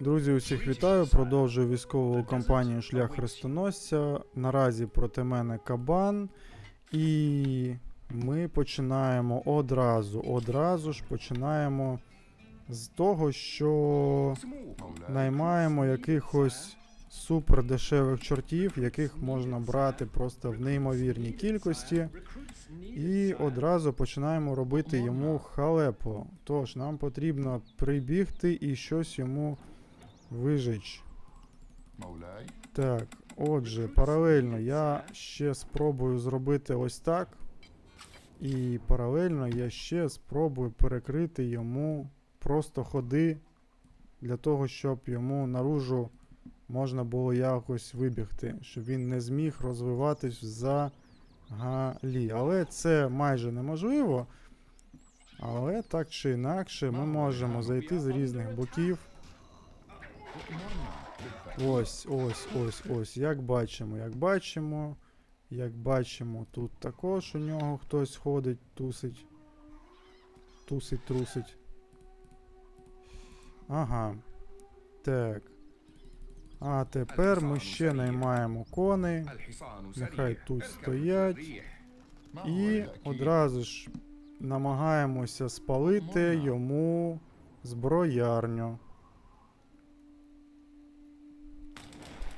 Друзі, усіх вітаю. Продовжую військову кампанію Шлях Хрестоносця. Наразі проти мене кабан. І ми починаємо одразу. Одразу ж починаємо з того, що наймаємо якихось супер дешевих чортів, яких можна брати просто в неймовірній кількості. І одразу починаємо робити йому халепо. Тож нам потрібно прибігти і щось йому Вижич. Так, отже, паралельно я ще спробую зробити ось так. І паралельно я ще спробую перекрити йому просто ходи для того, щоб йому наружу можна було якось вибігти, щоб він не зміг розвиватись взагалі. Але це майже неможливо. Але так чи інакше, ми можемо зайти з різних боків. Ось, ось, ось, ось. Як бачимо, як бачимо. Як бачимо, тут також у нього хтось ходить, тусить. Тусить, трусить. Ага. Так. А тепер ми ще наймаємо коней. нехай тут стоять. І одразу ж намагаємося спалити йому зброярню.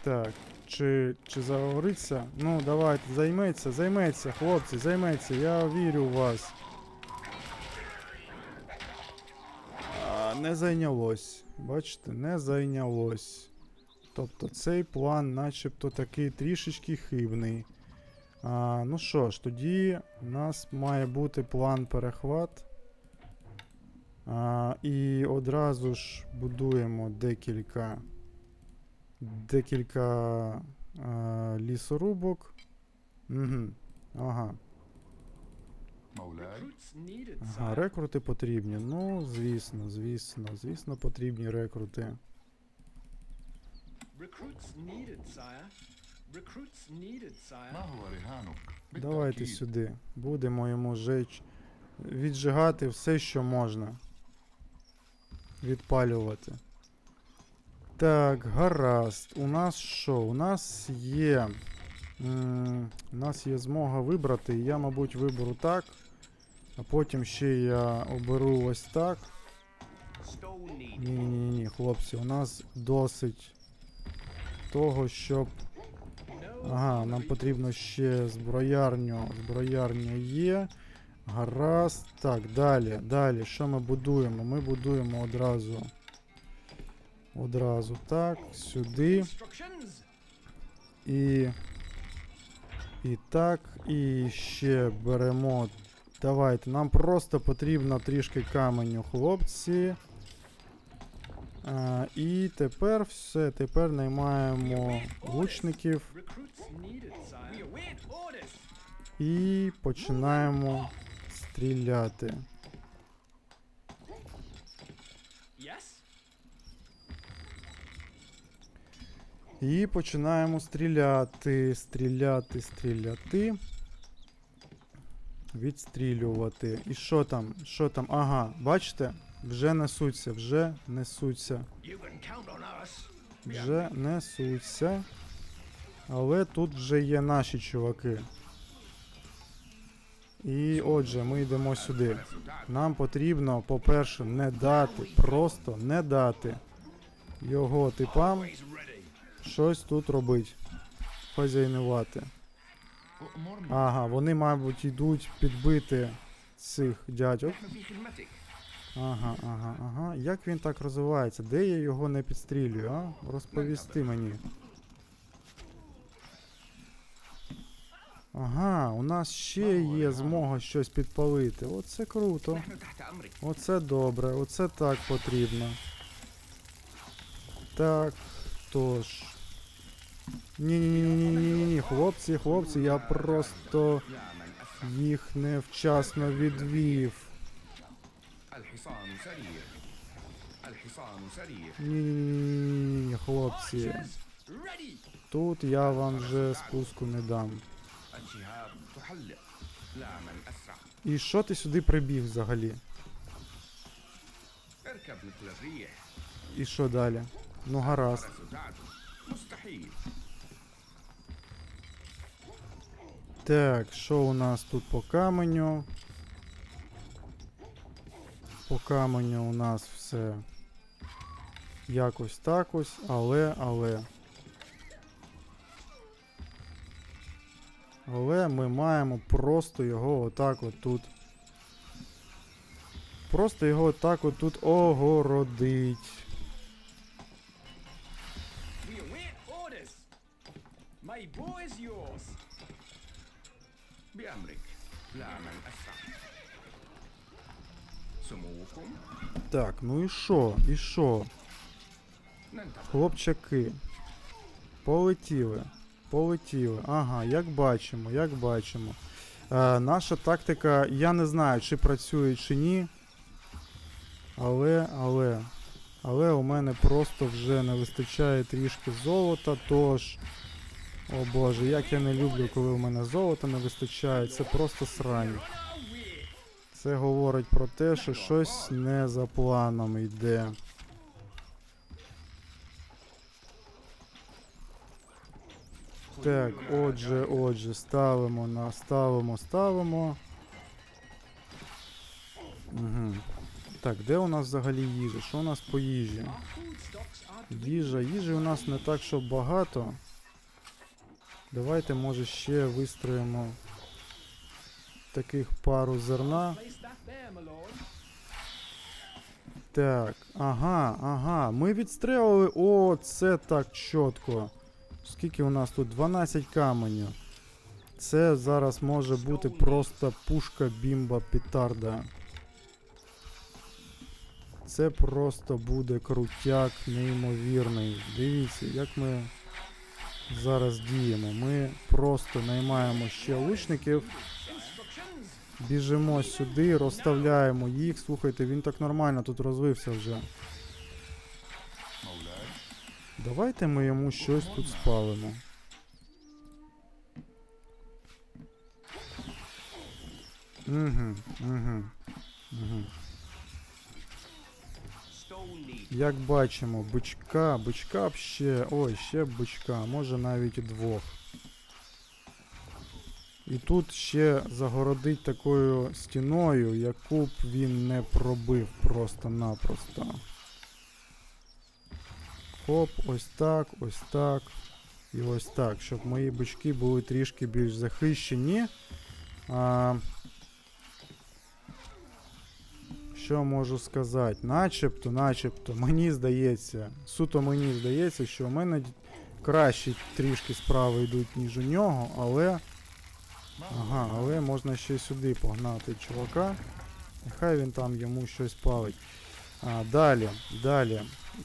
Так, чи, чи загориться? Ну, давайте, займеться, займеться, хлопці, займеться, я вірю в вас. А, не зайнялось. Бачите, не зайнялось. Тобто цей план начебто такий трішечки хибний. А, ну що ж, тоді у нас має бути план перехват. А, і одразу ж будуємо декілька. Декілька а, лісорубок. Угу. Ага. Ага, рекрути потрібні. Ну, звісно, звісно, звісно, потрібні рекрути. Давайте сюди. Будемо йому жечь. Віджигати все, що можна. Відпалювати. Так, гаразд. У нас що? У нас є. У нас є змога вибрати. Я, мабуть, виберу так. А потім ще я оберу ось так. Stone. Ні, ні, ні, хлопці, у нас досить того, щоб. Ага, нам потрібно ще зброярню. Зброярня є. Гаразд. Так, далі, далі. Що ми будуємо? Ми будуємо одразу. Одразу так, сюди. І. І так. І ще беремо. Давайте. Нам просто потрібно трішки каменю, хлопці. А, і тепер все. Тепер наймаємо orders. І починаємо стріляти. І починаємо стріляти, стріляти, стріляти. Відстрілювати. І що там? Що там? Ага, бачите? Вже несуться, вже несуться. Вже несуться. Але тут вже є наші чуваки. І отже, ми йдемо сюди. Нам потрібно, по-перше, не дати, просто не дати його типам. Щось тут робити. Хазяйнувати. Ага, вони, мабуть, йдуть підбити цих дядьок. Ага, ага, ага. Як він так розвивається? Де я його не підстрілюю, а? Розповісти мені. Ага, у нас ще є змога щось підпалити. Оце круто. Оце добре, оце так потрібно. Так, тож. Ні-ні-ні-ні-ні-ні, хлопці, хлопці, я просто їх невчасно відвів. Ні-ні-ні-ні-ні, хлопці. Тут я вам вже спуску не дам. І що ти сюди прибіг взагалі? І що далі? Ну гаразд. Так, що у нас тут по каменю? По каменю у нас все якось так ось, але, але. Але ми маємо просто його отак от тут. Просто його отак от тут огородить. My bow is yours. Біамрик. Ламен Асан. Так, ну і що? І що? Хлопчаки. Полетіли. Полетіли. Ага, як бачимо, як бачимо. Е, Наша тактика, я не знаю, чи працює, чи ні. Але, але. Але у мене просто вже не вистачає трішки золота, тож о боже, як я не люблю, коли у мене золота не вистачає. Це просто срань. Це говорить про те, що щось не за планом йде. Так, отже, отже, ставимо на ставимо, ставимо. Угу. Так, де у нас взагалі їжа? Що у нас по їжі? Їжа, їжі у нас не так, що багато. Давайте, може, ще вистроїмо таких пару зерна. Так, ага, ага. Ми відстрелили. О, це так чітко. Скільки у нас тут? 12 каменів. Це зараз може бути просто пушка бімба петарда. Це просто буде крутяк неймовірний. Дивіться, як ми зараз діємо. Ми просто наймаємо ще лучників. Біжимо сюди, розставляємо їх. Слухайте, він так нормально тут розвився вже. Давайте ми йому щось тут спалимо. Угу, угу, угу. Як бачимо, бичка, бичка б ще. Ой, ще бичка, може навіть двох. І тут ще загородить такою стіною, яку б він не пробив просто-напросто. Хоп, ось так, ось так. І ось так, щоб мої бички були трішки більш захищені. А, що можу сказати? Начебто, начебто, мені здається, суто мені здається, що у мене кращі трішки справи йдуть, ніж у нього, але. Ага, але можна ще сюди погнати чувака. Нехай він там йому щось палить. А, далі, далі.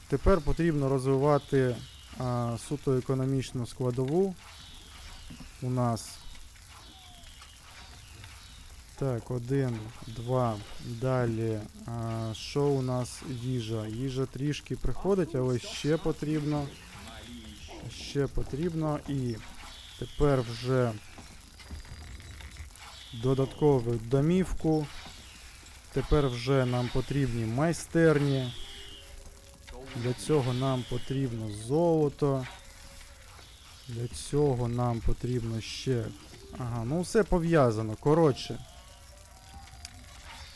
Тепер потрібно розвивати а, суто економічну складову у нас. Так, один, два. Далі. А, що у нас їжа? Їжа трішки приходить, але ще потрібно. Ще потрібно. І тепер вже додаткову домівку. Тепер вже нам потрібні майстерні. Для цього нам потрібно золото. Для цього нам потрібно ще. Ага, ну все пов'язано. Коротше.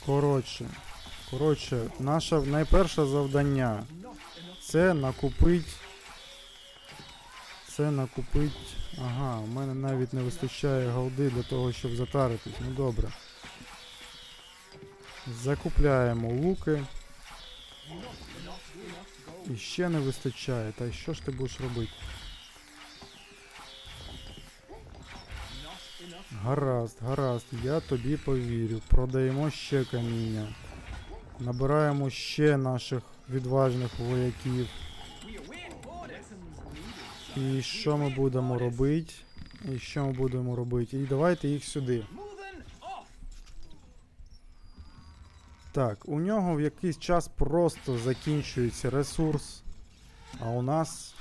Коротше. Коротше, наше найперше завдання це накупить. Це накупить. Ага, у мене навіть не вистачає голди для того, щоб затаритись. Ну добре. Закупляємо луки. І ще не вистачає. Та що ж ти будеш робити? Гаразд, гаразд, я тобі повірю. Продаємо ще каміння. Набираємо ще наших відважних вояків. І що ми будемо робити? І що ми будемо робити? І давайте їх сюди. Так, у нього в якийсь час просто закінчується ресурс, а у нас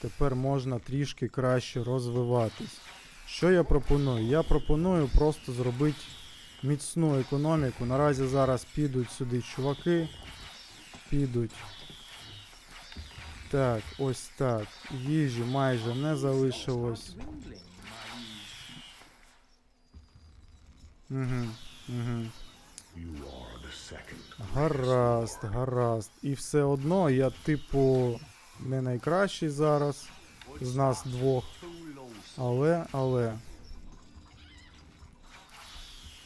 тепер можна трішки краще розвиватись. Що я пропоную? Я пропоную просто зробити міцну економіку. Наразі зараз підуть сюди чуваки, підуть Так, ось так. Їжі майже не залишилось. Угу, угу. Гаразд, гаразд. І все одно я, типу, не найкращий зараз з нас двох. Але, але.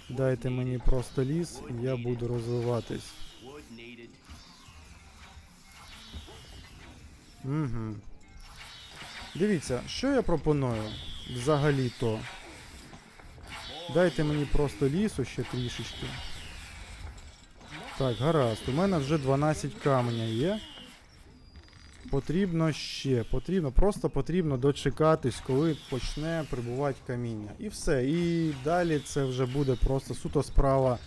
Дайте мені просто ліс, і я буду розвиватись. Угу. Дивіться, що я пропоную взагалі-то. Дайте мені просто лісу ще трішечки. Так, гаразд. У мене вже 12 каменя є. Потрібно ще. Потрібно, просто потрібно дочекатись, коли почне прибувати каміння. І все. І далі це вже буде просто суто справа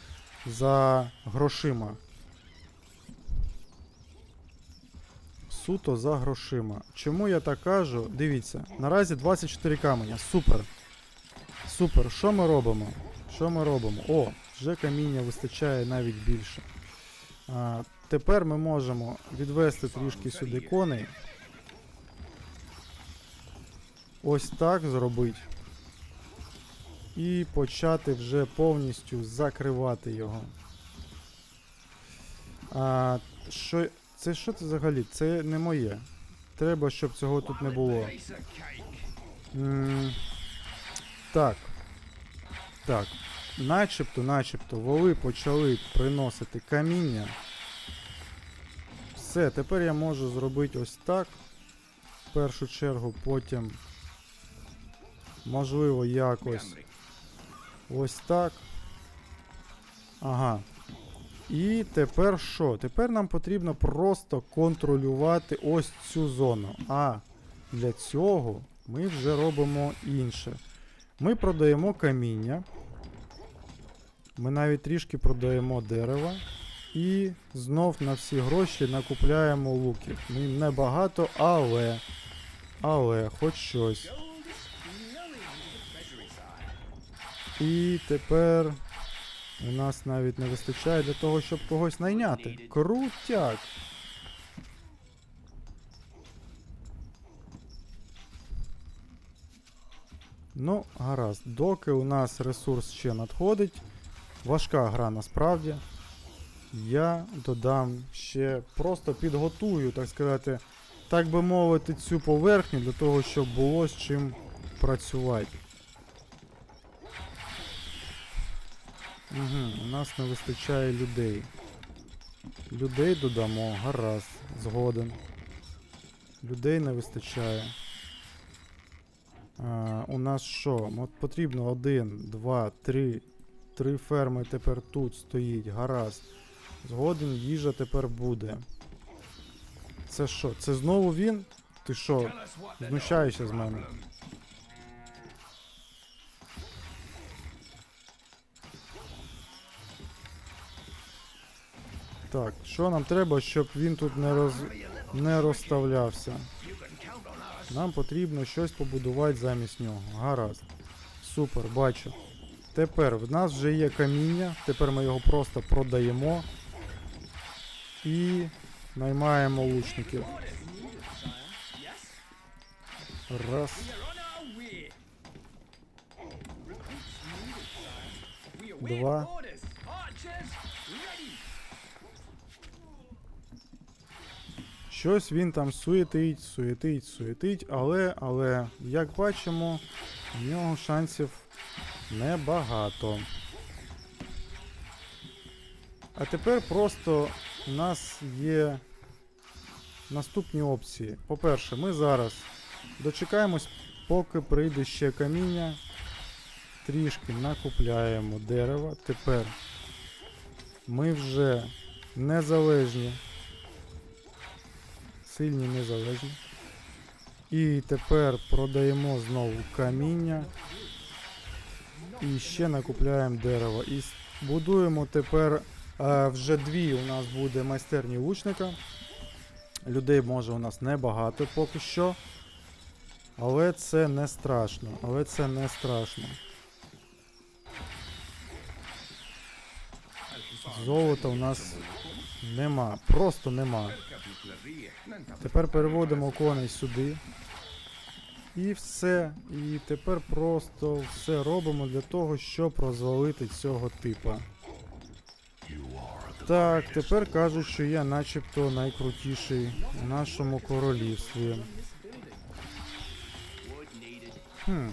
за грошима. Суто за грошима. Чому я так кажу? Дивіться, наразі 24 каменя. Супер. Супер. Що ми робимо? Що ми робимо? О, вже каміння вистачає навіть більше. А, тепер ми можемо відвести трішки сюди коней. Ось так зробити. І почати вже повністю закривати його. А, що, це що це взагалі? Це не моє. Треба, щоб цього тут не було. М, Так. Так. Начебто, начебто, воли почали приносити каміння. Все, тепер я можу зробити ось так. В першу чергу, потім. Можливо, якось ось так. Ага. І тепер що? Тепер нам потрібно просто контролювати ось цю зону. А для цього ми вже робимо інше. Ми продаємо каміння. Ми навіть трішки продаємо дерева. І знов на всі гроші накупляємо луків. Ну, Небагато, але. Але, хоч щось. І тепер у нас навіть не вистачає для того, щоб когось найняти. Крутяк! Ну, гаразд. Доки у нас ресурс ще надходить. Важка гра насправді. Я додам ще просто підготую, так сказати, так би мовити, цю поверхню для того, щоб було з чим працювати. Угу, у нас не вистачає людей. Людей додамо, гаразд, згоден. Людей не вистачає. А, у нас що? От потрібно один, два, три. Три ферми тепер тут стоїть, гаразд. Згоден, їжа тепер буде. Це що? Це знову він? Ти що? Знущаєшся з мене. Так, що нам треба, щоб він тут не роз... не розставлявся? Нам потрібно щось побудувати замість нього. Гаразд. Супер, бачу. Тепер в нас вже є каміння. Тепер ми його просто продаємо. І наймаємо лучників. Раз. Два. Щось він там суетить, суетить, суетить, але, але, як бачимо, в нього шансів небагато. А тепер просто у нас є наступні опції. По-перше, ми зараз дочекаємось, поки прийде ще каміння. Трішки накупляємо дерева. Тепер ми вже незалежні сильні незалежні. І тепер продаємо знову каміння. І ще накупляємо дерево. І будуємо тепер Е, вже дві у нас буде майстерні лучника. Людей може у нас небагато поки що. Але це не страшно. Але це не страшно. Золота у нас нема. Просто нема. Тепер переводимо коней сюди. І все. І тепер просто все робимо для того, щоб розвалити цього типа. Так, тепер кажуть, що я начебто найкрутіший у нашому королівстві. Хм.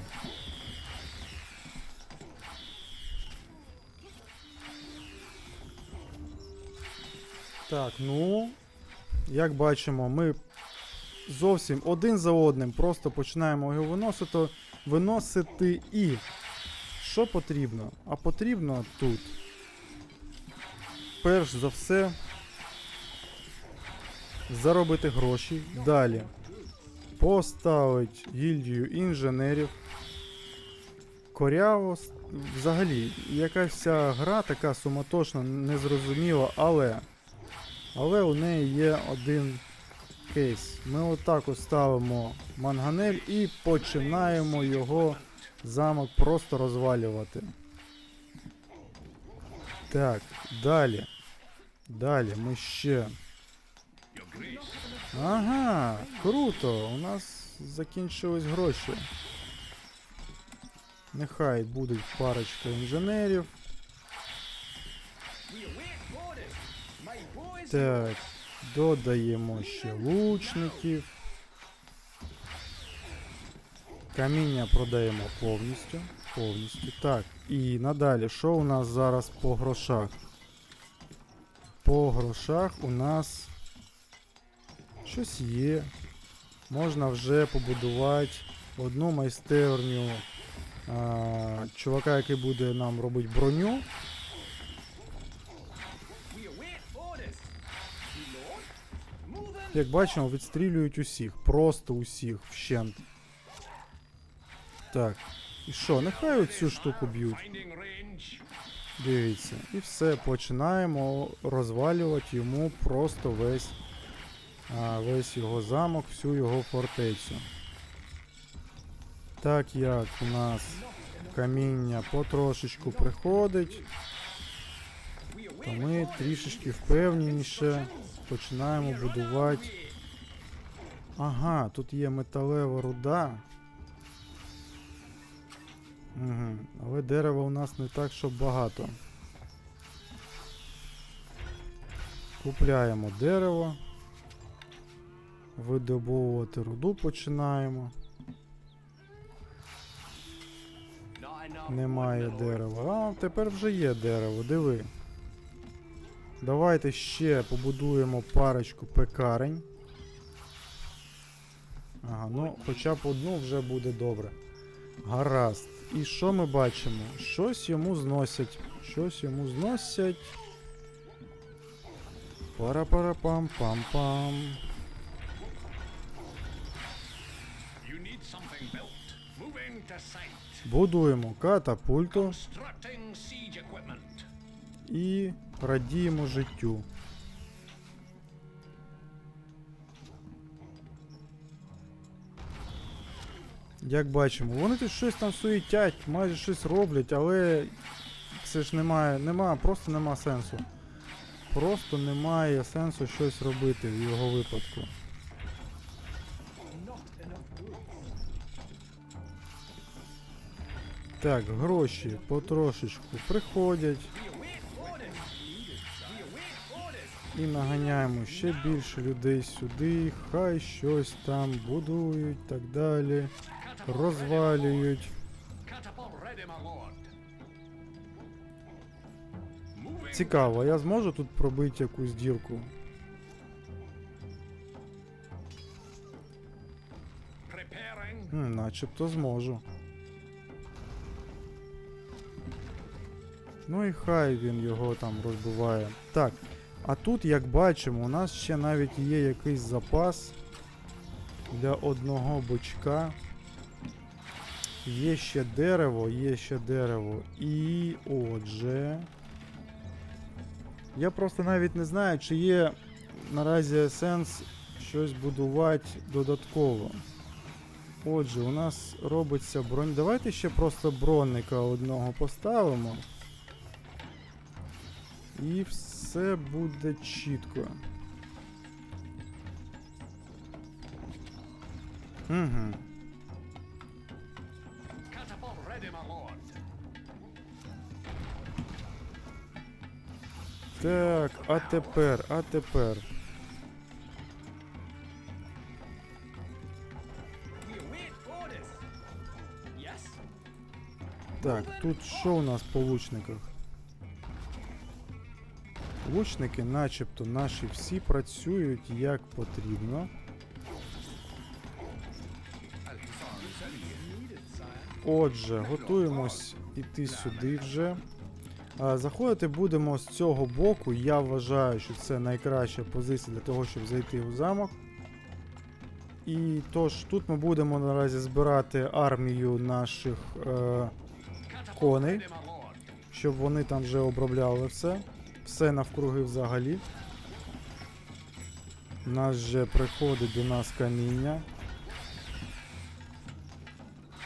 Так, ну, як бачимо, ми зовсім один за одним просто починаємо його виносити, виносити і. Що потрібно? А потрібно тут. Перш за все. Заробити гроші. Далі. Поставить гільдію інженерів. Коряво. Взагалі, якась вся гра така суматошна, незрозуміла, але. Але у неї є один кейс. Ми отак ставимо манганель і починаємо його замок просто розвалювати. Так, далі. Далі ми ще. Ага, круто. У нас закінчились гроші. Нехай будуть парочка інженерів. Так, додаємо ще лучників. Каміння продаємо повністю. Повністю. Так, і надалі, що у нас зараз по грошах? По грошах у нас щось є. Можна вже побудувати одну майстерню а, чувака, який буде нам робити броню. Як бачимо, відстрілюють усіх, просто усіх вщент. Так. І що, нехай оцю штуку б'ють. Дивіться. І все, починаємо розвалювати йому просто весь, весь його замок, всю його фортецю. Так як у нас каміння потрошечку приходить, то ми трішечки впевненіше починаємо будувати. Ага, тут є металева руда. Угу. Але дерева у нас не так, щоб багато. Купляємо дерево. Видобовувати руду починаємо. Немає дерева. А, тепер вже є дерево, диви. Давайте ще побудуємо парочку пекарень. Ага, ну хоча б одну вже буде добре. Гаразд. І що ми бачимо? Щось йому зносять. Щось йому зносять. Пара-пара-пам-пам-пам. Будуємо катапульту і радіємо життю. Як бачимо, вони тут щось там суетять, майже щось роблять, але це ж немає, немає, просто нема сенсу. Просто немає сенсу щось робити в його випадку. Так, гроші потрошечку приходять і наганяємо ще більше людей сюди, хай щось там будують, так далі. Розвалюють. Цікаво, я зможу тут пробити якусь дірку? Начебто зможу. Ну і хай він його там розбиває. Так, а тут, як бачимо, у нас ще навіть є якийсь запас для одного бочка. Є ще дерево, є ще дерево. І отже. Я просто навіть не знаю, чи є наразі сенс щось будувати додатково. Отже, у нас робиться бронь. Давайте ще просто бронника одного поставимо. І все буде чітко. Угу. Так, а тепер, а тепер. Так, тут що у нас по лучниках? Лучники, начебто, наші всі працюють як потрібно. Отже, готуємось іти сюди вже. Заходити будемо з цього боку. Я вважаю, що це найкраща позиція для того, щоб зайти у замок. І тож тут ми будемо наразі збирати армію наших. Е, Коней. щоб вони там вже обробляли все. Все навкруги взагалі. Нас же приходить до нас каміння.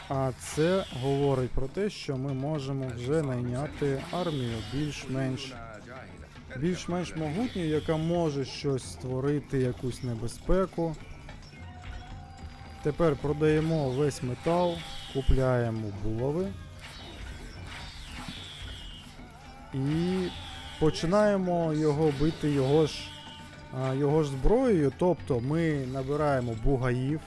А це говорить про те, що ми можемо вже найняти армію більш-менш більш-менш могутню, яка може щось створити, якусь небезпеку. Тепер продаємо весь метал, купляємо булави. І починаємо його бити його ж, його ж зброєю. Тобто ми набираємо бугаїв.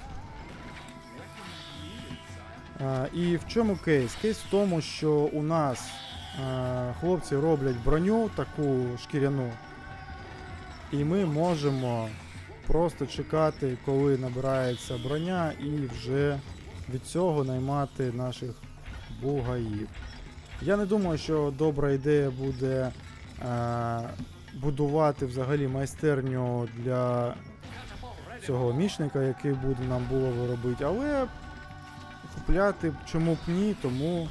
І в чому кейс? Кейс в тому, що у нас хлопці роблять броню таку шкіряну. І ми можемо просто чекати, коли набирається броня, і вже від цього наймати наших бугаїв. Я не думаю, що добра ідея буде будувати взагалі майстерню для цього мічника, який буде нам було виробити, але купляти чому б ні, тому.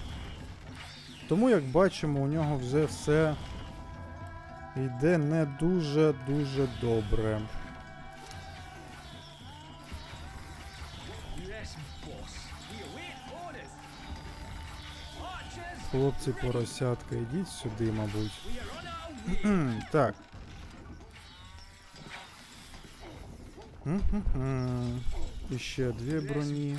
Тому, як бачимо, у нього вже все йде не дуже-дуже добре. Хлопці поросятка, йдіть сюди, мабуть. Так. Ще дві броні.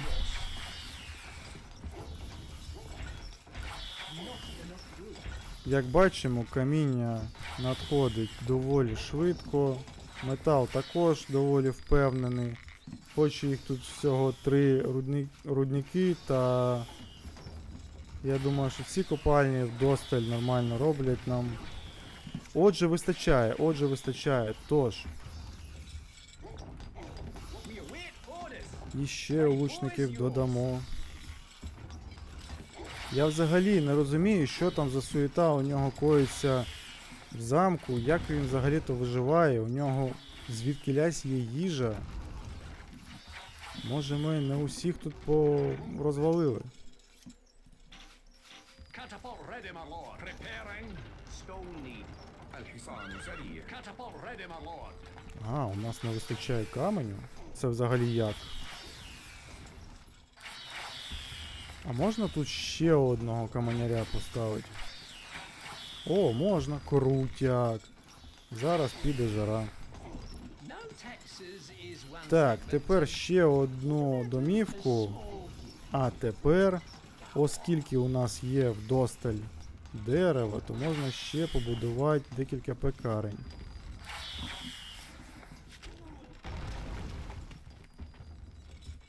Як бачимо, каміння надходить доволі швидко. Метал також доволі впевнений. Хоч їх тут всього три рудники, та я думаю, що ці копальні вдосталь нормально роблять нам Отже, вистачає, отже, вистачає. Тож, і ще лучників додамо. Я взагалі не розумію, що там за суєта у нього коїться в замку, як він взагалі-то виживає, у нього звідки лясь є їжа. Може ми не усіх тут розвалили. А, у нас не вистачає каменю. Це взагалі як? А можна тут ще одного каменяря поставити? О, можна, крутяк. Зараз піде жара. Так, тепер ще одну домівку. А тепер, оскільки у нас є вдосталь дерева, то можна ще побудувати декілька пекарень.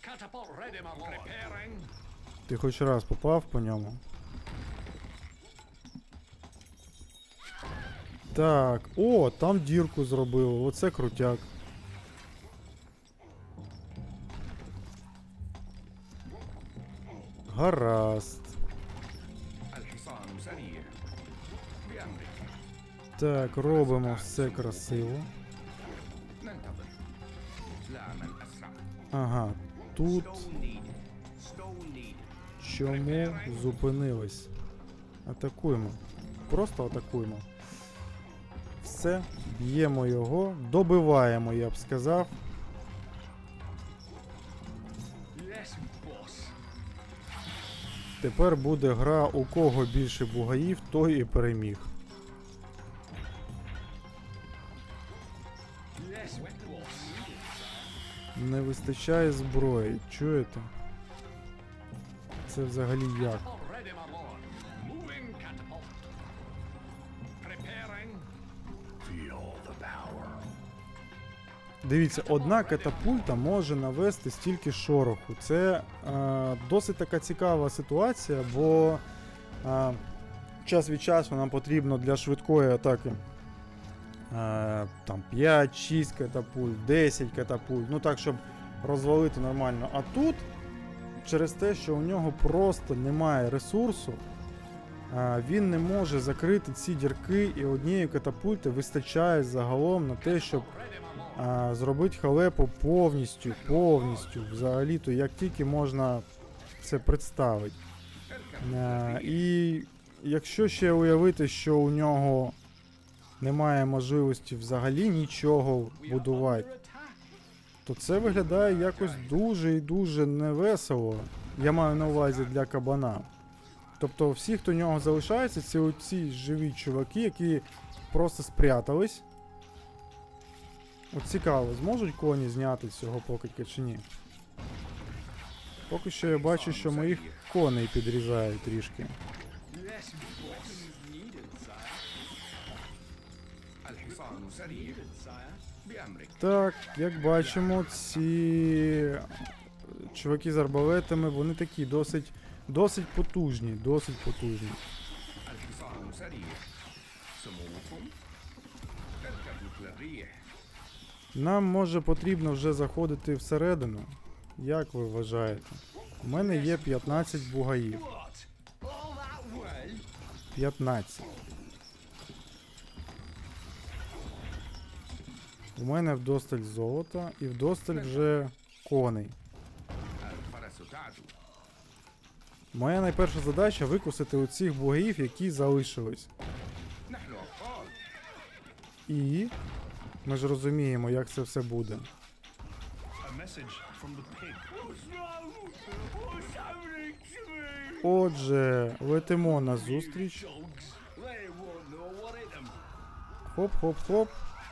Catapult ready, my. Ти хоч раз попав по ньому. Так, о, там дірку зробили, оце крутяк. Гаразд. Так, робимо все красиво. Ага, тут Чому зупинились? Атакуємо. Просто атакуємо. Все, б'ємо його, добиваємо, я б сказав. Тепер буде гра, у кого більше бугаїв, той і переміг. Не вистачає зброї, чуєте? Це взагалі як? Дивіться, одна катапульта може навести стільки шороху. Це е, досить така цікава ситуація, бо е, час від часу нам потрібно для швидкої атаки е, там 5-6 катапульт, 10 катапульт, ну так, щоб розвалити нормально. А тут, через те, що у нього просто немає ресурсу, він не може закрити ці дірки, і однієї катапульти вистачає загалом на те, щоб зробити халепу повністю, повністю, взагалі-то, як тільки можна це представити. І якщо ще уявити, що у нього немає можливості взагалі нічого будувати. То це виглядає якось дуже і дуже невесело. Я маю на увазі для кабана. Тобто всі, хто у нього залишається, це оці живі чуваки, які просто спрятались. От цікаво, зможуть коні зняти цього покидька чи ні? Поки що я бачу, що моїх коней підрізають трішки. Так, як бачимо, ці чуваки з арбалетами, вони такі досить досить потужні, досить потужні. Нам може потрібно вже заходити всередину. Як ви вважаєте? У мене є 15 бугаїв. 15. У мене вдосталь золота і вдосталь вже коней. Моя найперша задача викусити у цих богів, які залишились. І ми ж розуміємо, як це все буде. Отже, летимо на зустріч. Хоп-хоп-хоп.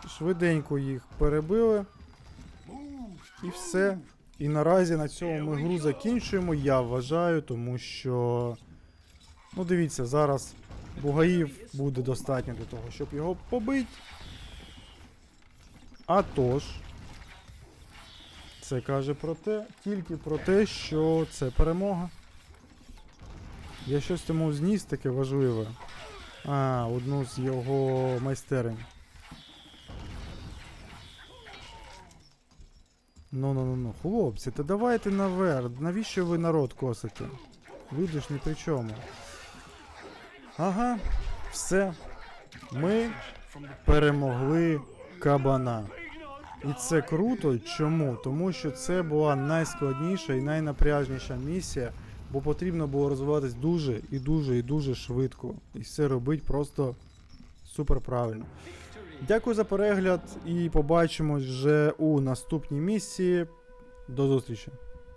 Швиденько їх перебили. І все. І наразі на цьому ми гру закінчуємо, я вважаю, тому що. Ну, дивіться, зараз бугаїв буде достатньо для того, щоб його побити. А тож, це каже про те, тільки про те, що це перемога. Я щось тому зніс таке важливе. А, одну з його майстерень. Ну ну ну ну, хлопці, та давайте наверх. Навіщо ви народ косите? Люди ж ні при чому. Ага, все. Ми перемогли кабана. І це круто. Чому? Тому що це була найскладніша і найнапряжніша місія, бо потрібно було розвиватись дуже і дуже і дуже швидко. І все робити просто супер правильно. Дякую за перегляд і побачимось вже у наступній місії. До зустрічі!